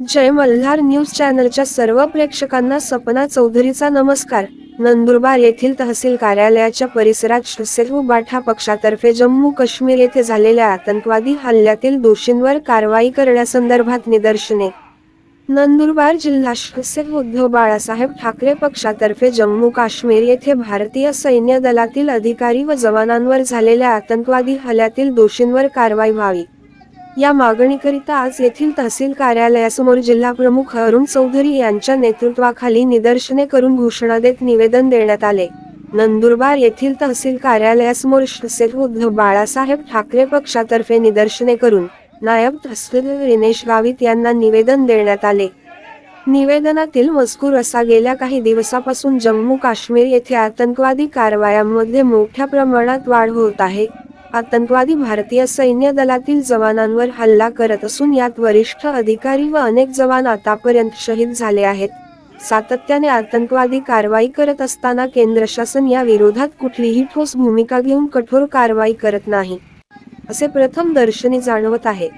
जय Malhar news चॅनलच्या सर्व प्रेक्षकांना सपना चौधरीचा नमस्कार. नंदुरबार येथील तहसील कार्यालयाच्या परिसरात शिवसेना बाठा पक्षातर्फे जम्मू काश्मीर येथे झालेल्या आतंकवादी हल्ल्यातील दोषींवर कारवाई करण्यासंदर्भात निदर्शने. नंदुरबार जिल्हा शिवसेना उद्धव बाळासाहेब ठाकरे पक्षातर्फे जम्मू काश्मीर येथे भारतीय सैन्य दलातील अधिकारी व जवानांवर झालेल्या आतंकवादी हल्ल्यातील दोषींवर कारवाई व्हावी. या मागणीकरिता आज येथील तहसील कार्यालयासमोर जिल्हा प्रमुख अरुण चौधरी यांच्या नेतृत्वाखाली निदर्शने करून घोषणा देत निवेदन देण्यात आले. नंदुरबार येथील तहसील कार्यालयासमोर उद्धव बाळासाहेब ठाकरे पक्षातर्फे निदर्शने करून नायब तहसीलदार रिनेश गावित यांना निवेदन देण्यात आले. निवेदनातील मजकूर असा गेल्या काही दिवसापासून जम्मू काश्मीर येथे आतंकवादी कारवायांमध्ये मोठ्या प्रमाणात वाढ होत आहे. आतंकवादी भारतीय सैन्य दलातील जवानांवर हल्ला करत असून यात वरिष्ठ अधिकारी व अनेक जवान आतापर्यंत शहीद झाले आहेत. सातत्याने आतंकवादी कारवाई करत असताना केंद्र शासन या विरोधात कुठलीही ठोस भूमिका घेऊन कठोर कारवाई करत नाही असे प्रथम दर्शनी जाणवत आहे.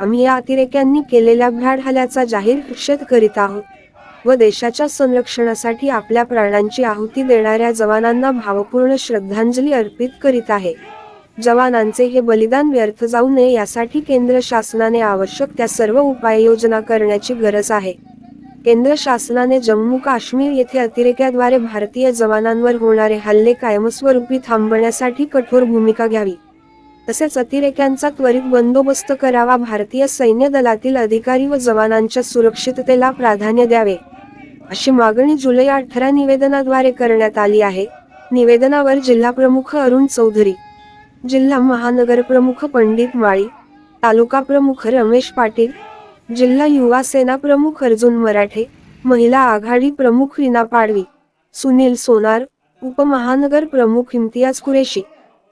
आम्ही या अतिरेक्यांनी केलेल्या भ्याड हल्ल्याचा जाहीर निषेध करीत आहोत व देशाच्या संरक्षणासाठी आपल्या प्राणांची आहुती देणाऱ्या जवानांना भावपूर्ण श्रद्धांजली अर्पित करीत आहे. जवानांचे हे बलिदान व्यर्थ जाऊ नये यासाठी केंद्र शासनाने आवश्यक त्या सर्व उपाययोजना करण्याची गरज आहे. केंद्र शासनाने जम्मू काश्मीर येथे अतिरेक्याद्वारे भारतीय जवानांवर होणारे हल्ले कायमस्वरूपी थांबवण्यासाठी कठोर भूमिका घ्यावी. तसेच अतिरेक्यांचा त्वरित बंदोबस्त करावा भारतीय सैन्य दलातील अधिकारी व जवानांच्या सुरक्षिततेला प्राधान्य द्यावे अशी मागणी जुलै अठरा निवेदनाद्वारे करण्यात आली आहे. निवेदनावर जिल्हा प्रमुख अरुण चौधरी जिल्हा महानगर प्रमुख पंडित माळी तालुका प्रमुख रमेश पाटील जिल्हा युवा सेना प्रमुख अर्जुन मराठे महिला आघाडी प्रमुख रीना पाडवी सुनील सोनार उपमहानगर प्रमुख इम्तियाज कुरेशी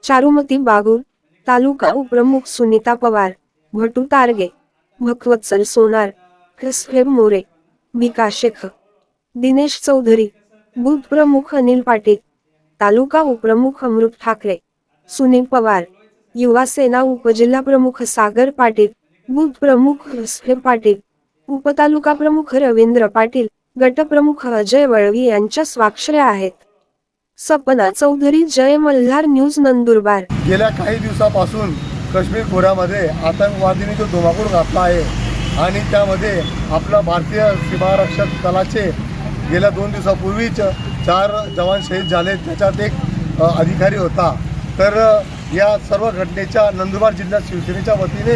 चारुमती बागूर तालुका उपप्रमुख सुनीता पवार भटू तारगे भकवत्सल सोनार क्रिस्फेब मोरे विकास शेख दिनेश चौधरी बुथ प्रमुख अनिल पाटील तालुका उपप्रमुख अमृत ठाकरे. सुनील पवार युवा सेना उपजिल्हा प्रमुख सागर पाटील बुथ प्रमुख पाटील उपतालुका प्रमुख रवींद्र पाटील गटप्रमुख अजय वळवी यांच्या स्वाक्षऱ्या आहेत. सपना चौधरी जय मल्हार न्यूज नंदुरबार. गेल्या काही दिवसापासून काश्मीर खोऱ्यामध्ये आतंकवादीने जो धुमाकूळ घातला आहे आणि त्यामध्ये आपला भारतीय सीमारक्षक दलाचे गेल्या दोन दिवसापूर्वीच चार जवान शहीद झाले. त्याच्यात एक अधिकारी होता. तर या सर्व घटनेच्या नंदुरबार जिल्ह्यात शिवसेनेच्या वतीने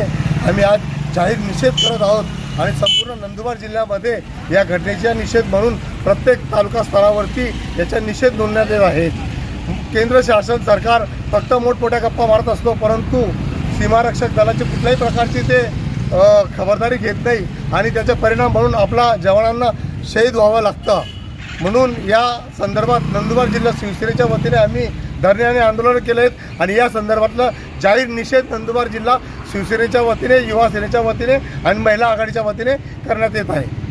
आम्ही आज जाहीर निषेध करत आहोत. आणि संपूर्ण नंदुरबार जिल्ह्यामध्ये या घटनेचा निषेध म्हणून प्रत्येक तालुका स्तरावरती याचा निषेध नोंदण्यात येत आहे केंद्र शासन सरकार फक्त मोठमोठ्या गप्पा मारत असतो परंतु सीमारक्षक दलाची कुठल्याही प्रकारची ते खबरदारी घेत नाही आणि त्याचा परिणाम म्हणून आपला जवानांना शहीद व्हावं लागतं. म्हणून या संदर्भात नंदुरबार जिल्हा शिवसेनेच्या वतीने आम्ही धरणे आणि आंदोलन केले आहेत. आणि या संदर्भातलं जाहीर निषेध नंदुरबार जिल्हा शिवसेनेच्या वतीने युवा सेनेच्या वतीने आणि महिला आघाडीच्या वतीने करण्यात येत आहे.